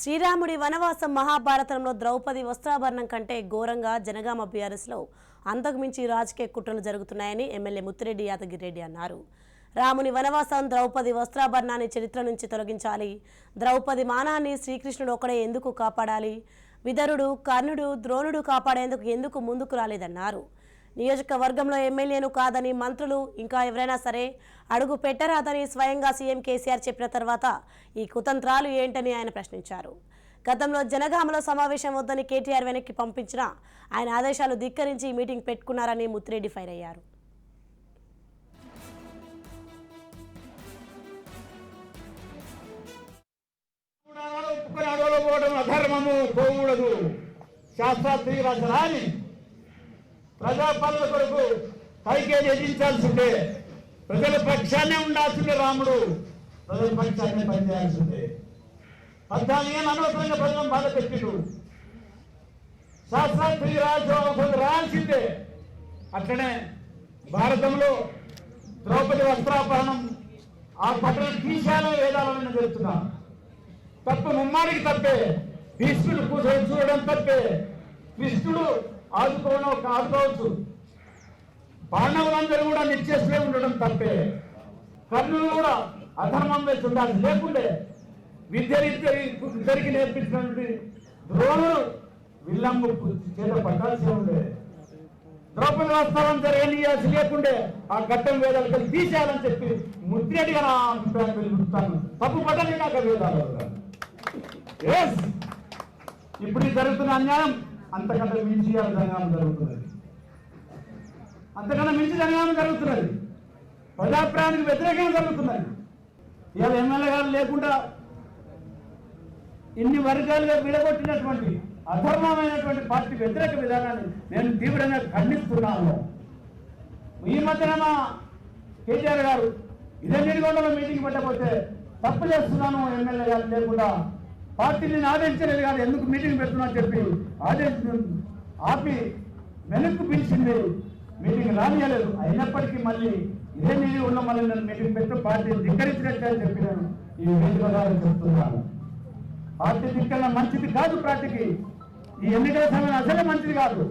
శ్రీరాముడి వనవాసం మహాభారతంలో ద్రౌపది వస్త్రాభరణం కంటే ఘోరంగా జనగామ బీఆర్ఎస్లో అంతకుమించి రాజకీయ కుట్రలు జరుగుతున్నాయని ఎమ్మెల్యే ముత్తిరెడ్డి యాదగిరెడ్డి అన్నారు. రాముని వనవాసం ద్రౌపది వస్త్రాభరణాన్ని చరిత్ర నుంచి తొలగించాలి. ద్రౌపది మానాన్ని శ్రీకృష్ణుడు ఒకడే ఎందుకు కాపాడాలి? విదరుడు కర్ణుడు ద్రోణుడు కాపాడేందుకు ఎందుకు ముందుకు రాలేదన్నారు. నియోజకవర్గంలో ఎమ్మెల్యేను కాదని మంత్రులు ఇంకా ఎవరైనా సరే అడుగు పెట్టరాదని స్వయంగా సీఎం కేసీఆర్ చెప్పిన తర్వాత ఈ కుతంత్రాలు ఏంటని ఆయన ప్రశ్నించారు. గతంలో జనగామలో సమావేశం వద్దని కేటీఆర్ వెనక్కి పంపించినా ఆయన ఆదేశాలు ధిక్కరించి ఈ మీటింగ్ పెట్టుకున్నారని ముత్తిరెడ్డి ఫైర్ అయ్యారు. అధర్మము పోకూడదు. ప్రజాపాలన కొరకు పైకే ఎదించాల్సిందే ప్రజల పక్షాన్నే ఉండాల్సిందే రాముడు. ప్రజల పక్షాన్నే పనిచేయాల్సిందే. పద్నాలుగేళ్ళు అనవసరంగా ప్రజలను బాధ పెట్టిడు. శాస్త్రాత్రి రాజు రాల్సిందే అట్లనే భారతంలో ద్రౌపది వస్త్రాపహరణం ఆ పట్టణం తీసేయాలని వేదాలను చెప్తున్నా తప్పు ముమ్మారికి తప్పే. భీష్ముడు కూర్చొని చూడడం తప్పే. కృష్ణుడు ఆదుకోవడం ఆదుకోవచ్చు పాండవులందరూ కూడా నిత్యశ్రే ఉండడం తప్పే. కర్ణులు కూడా అధర్మం వేసి ఉండాలి. లేకుండే విద్య ఇద్దరికి నేర్పించినటువంటి ద్రోణుడు విల్లంబు చేత పట్టాల్సి ఉండే. ద్రౌపది వస్త్రం జరగనీయాల్సి లేకుండే ఆ ఘట్టం వేదాలు కలిసి తీసేయాలని చెప్పి ముద్రేటిగా నా అభిప్రాయం వెలుగుతాను తప్పు పట్టని నాకు వేదాలు? ఎస్ ఇప్పుడు జరుగుతున్న అన్యాయం అంతకంటే మించి ఇవాళ జరగాలం జరుగుతున్నది. అంతకన్నా మించి జరగాలం జరుగుతున్నది? ప్రజాప్రాయానికి వ్యతిరేకంగా జరుగుతున్నది. ఇవాళ ఎమ్మెల్యే గారు లేకుండా ఇన్ని వర్గాలుగా విడగొట్టినటువంటి అధర్మమైనటువంటి పార్టీ వ్యతిరేక విధానాన్ని నేను తీవ్రంగా ఖండిస్తున్నాను. ఈ మధ్యన మా కేటీఆర్ గారు ఇదే నీడిగొండలో మీటింగ్ పెట్టకపోతే తప్పు చేస్తున్నాను ఎమ్మెల్యే గారు లేకుండా పార్టీని ఆదేశించలేదు కాదు ఎందుకు మీటింగ్ పెడుతున్నా చెప్పి ఆదేశం ఆపి వెనక్కు పిలిచింది. మీటింగ్ రానియలేదు. అయినప్పటికీ మళ్ళీ ఇదే నీళ్ళు ఉన్న మళ్ళీ నేను మీటింగ్ పెట్టి పార్టీని ధిక్కరించినట్టే అని చెప్పి నేను ఈ వేదిక చెప్తున్నాను. పార్టీ ధిక్కన మంచిది కాదు పార్టీకి ఈ ఎన్నికల సమయం అసలే మంచిది కాదు.